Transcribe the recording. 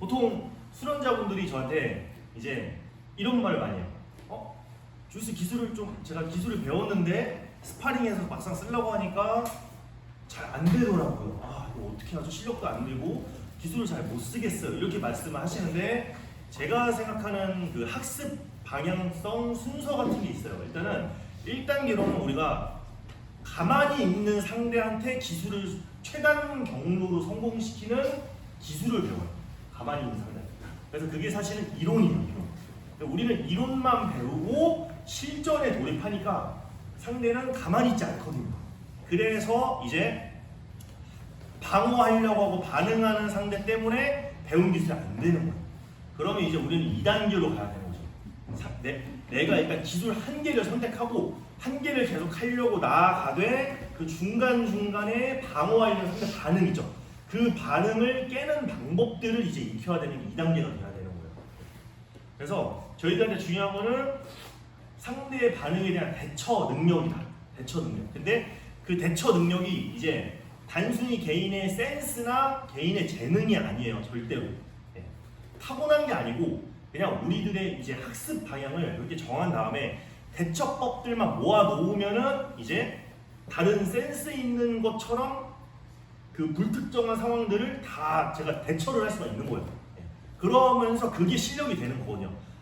보통 수련자분들이 저한테 이제 이런 말을 많이 해요. 어? 주스 기술을 좀 제가 기술을 배웠는데 스파링에서 막상 쓰려고 하니까 잘 안 되더라고요. 아 이거 어떻게 하죠? 실력도 안 되고 기술을 잘 못 쓰겠어요. 이렇게 말씀을 하시는데 제가 생각하는 그 학습 방향성 순서 같은 게 있어요. 일단은 1단계로는 우리가 가만히 있는 상대한테 기술을 최단 경로로 성공시키는 기술을 배워요. 가만히 있는 상대. 그래서 그게 사실은 이론이에요. 이론. 우리는 이론만 배우고 실전에 돌입하니까 상대는 가만히 있지 않거든요. 그래서 이제 방어하려고 하고 반응하는 상대 때문에 배운 기술이 안 되는 거예요. 그러면 이제 우리는 2단계로 가야 되는 거죠. 사- 내, 내가 일단 기술 한 개를 선택하고 한 개를 계속 하려고 나아가되 그 중간중간에 방어하려는 상대 반응 있죠. 그 반응을 깨는 방법들을 이제 익혀야 되는 게 2단계가 돼야 되는 거예요. 그래서 저희들한테 중요한 거는 상대의 반응에 대한 대처 능력이다. 대처 능력. 근데 그 대처 능력이 이제 단순히 개인의 센스나 개인의 재능이 아니에요. 절대로. 예. 타고난 게 아니고 그냥 우리들의 이제 학습 방향을 이렇게 정한 다음에 대처법들만 모아 놓으면은 이제 다른 센스 있는 것처럼 그 불특정한 상황들을 다 제가 대처를 할 수가 있는 거예요. 예. 그러면서 그게 실력이 되는 거거든요.